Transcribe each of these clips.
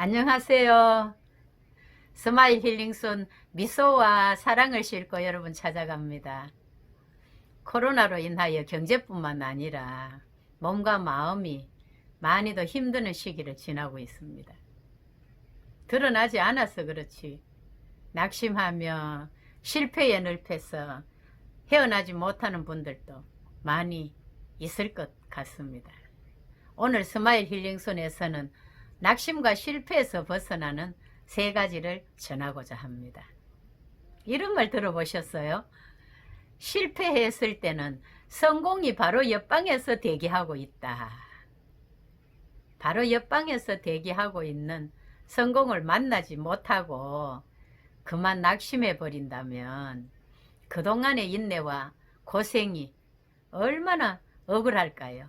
안녕하세요. 스마일 힐링손 미소와 사랑을 싣고 여러분 찾아갑니다. 코로나로 인하여 경제뿐만 아니라 몸과 마음이 많이도 힘드는 시기를 지나고 있습니다. 드러나지 않아서 그렇지. 낙심하며 실패에 늪에서 헤어나지 못하는 분들도 많이 있을 것 같습니다. 오늘 스마일 힐링손에서는 낙심과 실패에서 벗어나는 세 가지를 전하고자 합니다. 이런 말 들어보셨어요? 실패했을 때는 성공이 바로 옆방에서 대기하고 있다. 바로 옆방에서 대기하고 있는 성공을 만나지 못하고 그만 낙심해 버린다면 그동안의 인내와 고생이 얼마나 억울할까요?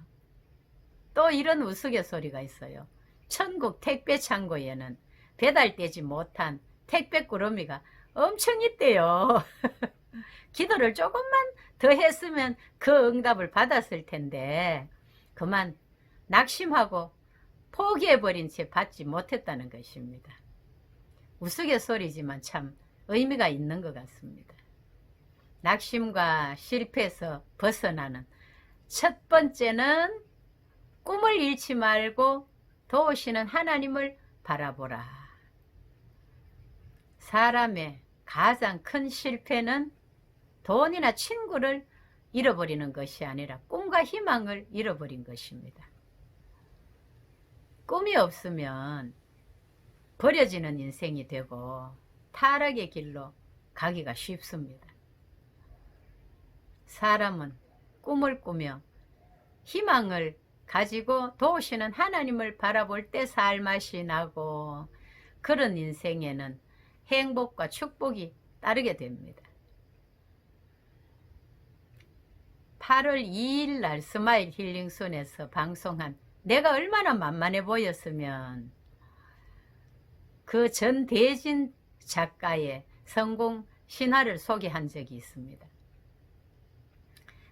또 이런 우스갯소리가 있어요. 천국 택배 창고에는 배달되지 못한 택배 꾸러미가 엄청 있대요. 기도를 조금만 더 했으면 그 응답을 받았을 텐데 그만 낙심하고 포기해버린 채 받지 못했다는 것입니다. 우스갯소리지만 참 의미가 있는 것 같습니다. 낙심과 실패에서 벗어나는 첫 번째는 꿈을 잃지 말고 도우시는 하나님을 바라보라. 사람의 가장 큰 실패는 돈이나 친구를 잃어버리는 것이 아니라 꿈과 희망을 잃어버린 것입니다. 꿈이 없으면 버려지는 인생이 되고 타락의 길로 가기가 쉽습니다. 사람은 꿈을 꾸며 희망을 가지고 도우시는 하나님을 바라볼 때 살맛이 나고 그런 인생에는 행복과 축복이 따르게 됩니다. 8월 2일 날 스마일 힐링손에서 방송한 내가 얼마나 만만해 보였으면 그 전 대진 작가의 성공 신화를 소개한 적이 있습니다.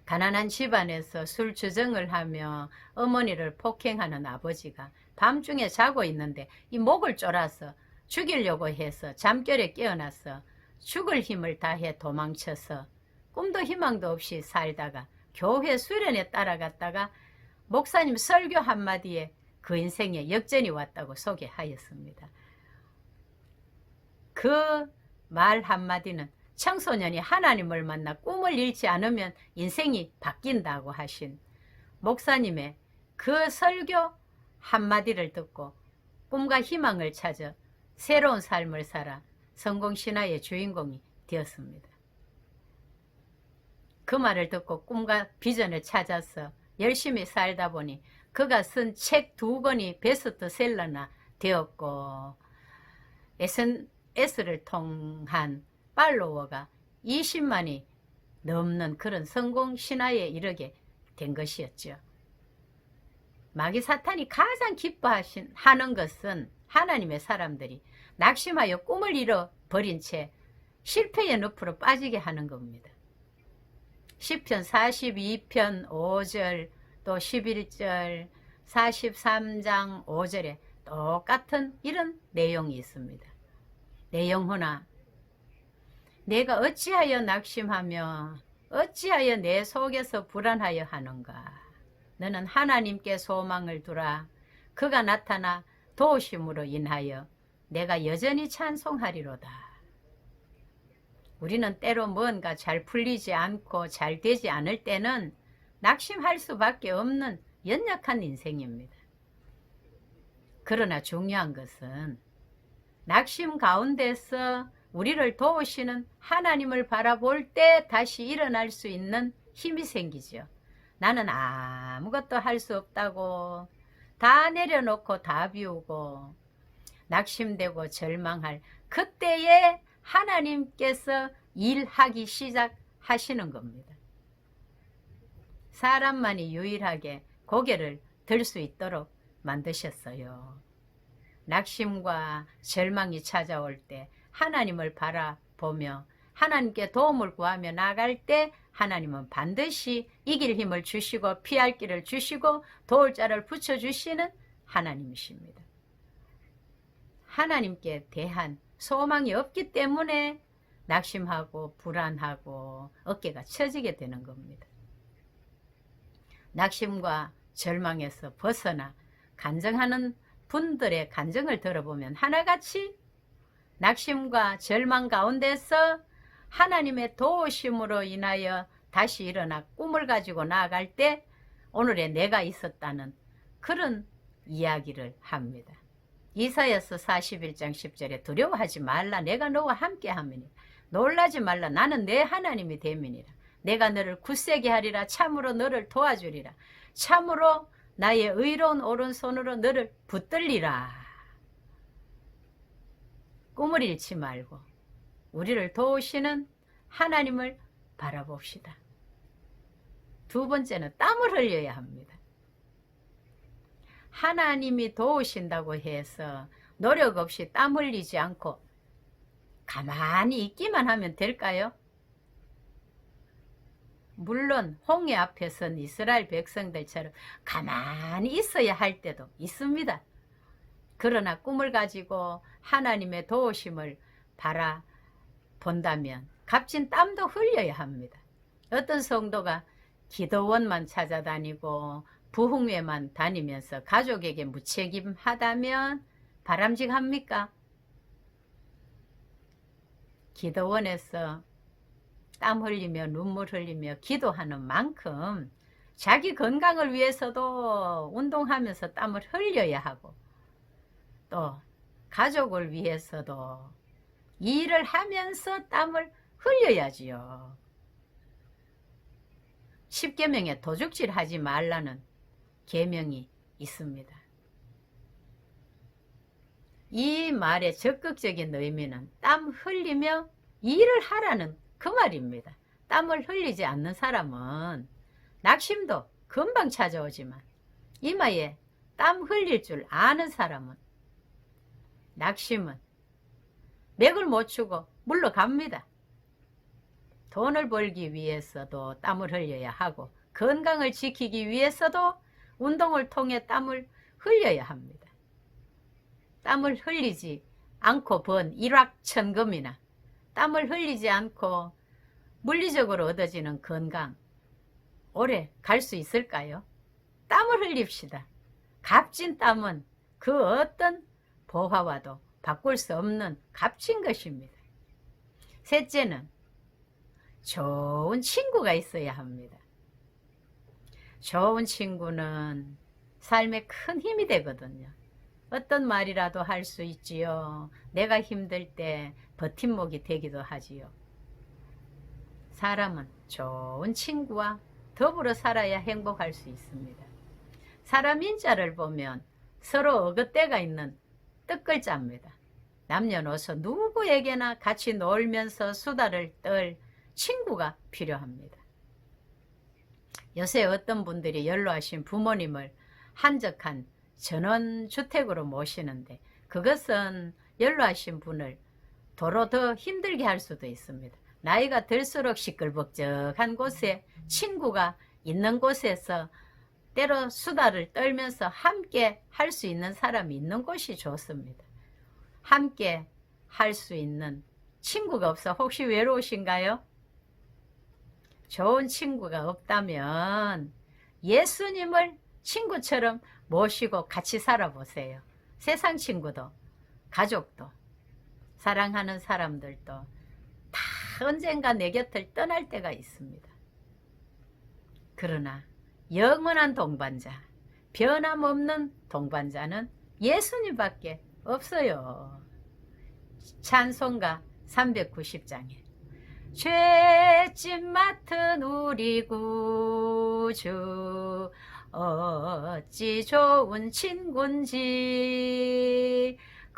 가난한 집안에서 술 주정을 하며 어머니를 폭행하는 아버지가 밤중에 자고 있는데 이 목을 졸아서 죽이려고 해서 잠결에 깨어나서 죽을 힘을 다해 도망쳐서 꿈도 희망도 없이 살다가 교회 수련에 따라갔다가 목사님 설교 한마디에 그 인생에 역전이 왔다고 소개하였습니다. 그 말 한마디는 청소년이 하나님을 만나 꿈을 잃지 않으면 인생이 바뀐다고 하신 목사님의 그 설교 한마디를 듣고 꿈과 희망을 찾아 새로운 삶을 살아 성공신화의 주인공이 되었습니다. 그 말을 듣고 꿈과 비전을 찾아서 열심히 살다 보니 그가 쓴 책 두 권이 베스트셀러나 되었고 SNS를 통한 팔로워가 20만이 넘는 그런 성공 신화에 이르게 된 것이었죠. 마귀 사탄이 가장 기뻐하신 하는 것은 하나님의 사람들이 낙심하여 꿈을 잃어 버린 채 실패의 늪으로 빠지게 하는 겁니다. 10편 42편 5절 또 11절 43장 5절에 똑같은 이런 내용이 있습니다. 내 영혼아 내가 어찌하여 낙심하며 어찌하여 내 속에서 불안하여 하는가 너는 하나님께 소망을 두라 그가 나타나 도우심으로 인하여 내가 여전히 찬송하리로다. 우리는 때로 뭔가 잘 풀리지 않고 잘 되지 않을 때는 낙심할 수밖에 없는 연약한 인생입니다. 그러나 중요한 것은 낙심 가운데서 우리를 도우시는 하나님을 바라볼 때 다시 일어날 수 있는 힘이 생기죠. 나는 아무것도 할 수 없다고 다 내려놓고 다 비우고 낙심되고 절망할 그때에 하나님께서 일하기 시작하시는 겁니다. 사람만이 유일하게 고개를 들 수 있도록 만드셨어요. 낙심과 절망이 찾아올 때 하나님을 바라보며 하나님께 도움을 구하며 나갈 때 하나님은 반드시 이길 힘을 주시고 피할 길을 주시고 도울 자를 붙여주시는 하나님이십니다. 하나님께 대한 소망이 없기 때문에 낙심하고 불안하고 어깨가 처지게 되는 겁니다. 낙심과 절망에서 벗어나 간증하는 분들의 간증을 들어보면 하나같이 낙심과 절망 가운데서 하나님의 도우심으로 인하여 다시 일어나 꿈을 가지고 나아갈 때 오늘의 내가 있었다는 그런 이야기를 합니다. 이사야서 41장 10절에 두려워하지 말라. 내가 너와 함께 함이니라 놀라지 말라. 나는 내 하나님이 됨이니라. 내가 너를 굳세게 하리라. 참으로 너를 도와주리라. 참으로 나의 의로운 오른손으로 너를 붙들리라 꿈을 잃지 말고 우리를 도우시는 하나님을 바라봅시다. 두 번째는 땀을 흘려야 합니다. 하나님이 도우신다고 해서 노력 없이 땀 흘리지 않고 가만히 있기만 하면 될까요? 물론 홍해 앞에 선 이스라엘 백성들처럼 가만히 있어야 할 때도 있습니다. 그러나 꿈을 가지고 하나님의 도우심을 바라 본다면 값진 땀도 흘려야 합니다. 어떤 성도가 기도원만 찾아다니고 부흥회만 다니면서 가족에게 무책임하다면 바람직합니까? 기도원에서 땀 흘리며 눈물 흘리며 기도하는 만큼 자기 건강을 위해서도 운동하면서 땀을 흘려야 하고 또 가족을 위해서도 일을 하면서 땀을 흘려야지요. 십계명에 도둑질 하지 말라는 계명이 있습니다. 이 말의 적극적인 의미는 땀 흘리며 일을 하라는 그 말입니다. 땀을 흘리지 않는 사람은 낙심도 금방 찾아오지만 이마에 땀 흘릴 줄 아는 사람은 낙심은 맥을 못 추고 물러갑니다. 돈을 벌기 위해서도 땀을 흘려야 하고 건강을 지키기 위해서도 운동을 통해 땀을 흘려야 합니다. 땀을 흘리지 않고 번 일확천금이나 땀을 흘리지 않고 물리적으로 얻어지는 건강 오래 갈 수 있을까요? 땀을 흘립시다. 값진 땀은 그 어떤 보화와도 바꿀 수 없는 값진 것입니다. 셋째는 좋은 친구가 있어야 합니다. 좋은 친구는 삶에 큰 힘이 되거든요. 어떤 말이라도 할 수 있지요. 내가 힘들 때 버팀목이 되기도 하지요. 사람은 좋은 친구와 더불어 살아야 행복할 수 있습니다. 사람 인자를 보면 서로 어긋대가 있는 뜻글자입니다. 남녀노소 누구에게나 같이 놀면서 수다를 떨 친구가 필요합니다. 요새 어떤 분들이 연로하신 부모님을 한적한 전원주택으로 모시는데 그것은 연로하신 분을 도로 더 힘들게 할 수도 있습니다. 나이가 들수록 시끌벅적한 곳에 친구가 있는 곳에서 때로 수다를 떨면서 함께 할 수 있는 사람이 있는 곳이 좋습니다. 함께 할 수 있는 친구가 없어 혹시 외로우신가요? 좋은 친구가 없다면 예수님을 친구처럼 모시고 같이 살아보세요. 세상 친구도, 가족도, 사랑하는 사람들도 다 언젠가 내 곁을 떠날 때가 있습니다. 그러나 영원한 동반자, 변함없는 동반자는 예수님밖에 없어요. 찬송가 390장에 죄짓 맡은 우리 구주 어찌 좋은 친군지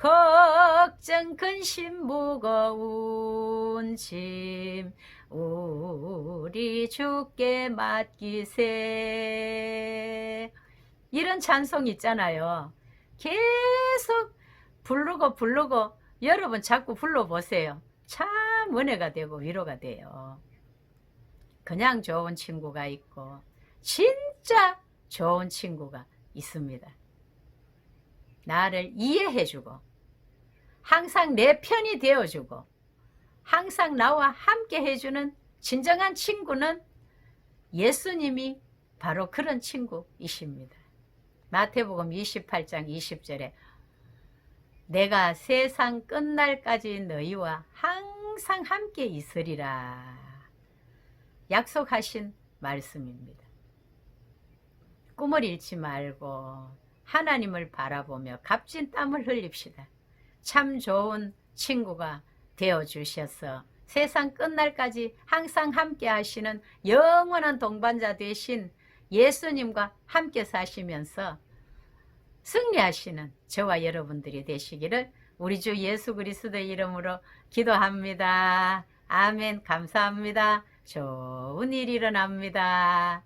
걱정 근심 무거운 짐 우리 주께 맡기세. 이런 찬송 있잖아요. 계속 부르고 부르고 여러분 자꾸 불러보세요. 참 은혜가 되고 위로가 돼요. 그냥 좋은 친구가 있고 진짜 좋은 친구가 있습니다. 나를 이해해주고 항상 내 편이 되어주고 항상 나와 함께 해주는 진정한 친구는 예수님이 바로 그런 친구이십니다. 마태복음 28장 20절에 내가 세상 끝날까지 너희와 항상 함께 있으리라 약속하신 말씀입니다. 꿈을 잃지 말고 하나님을 바라보며 값진 땀을 흘립시다. 참 좋은 친구가 되어 주셔서 세상 끝날까지 항상 함께 하시는 영원한 동반자 되신 예수님과 함께 사시면서 승리하시는 저와 여러분들이 되시기를 우리 주 예수 그리스도의 이름으로 기도합니다. 아멘. 감사합니다. 좋은 일 일어납니다.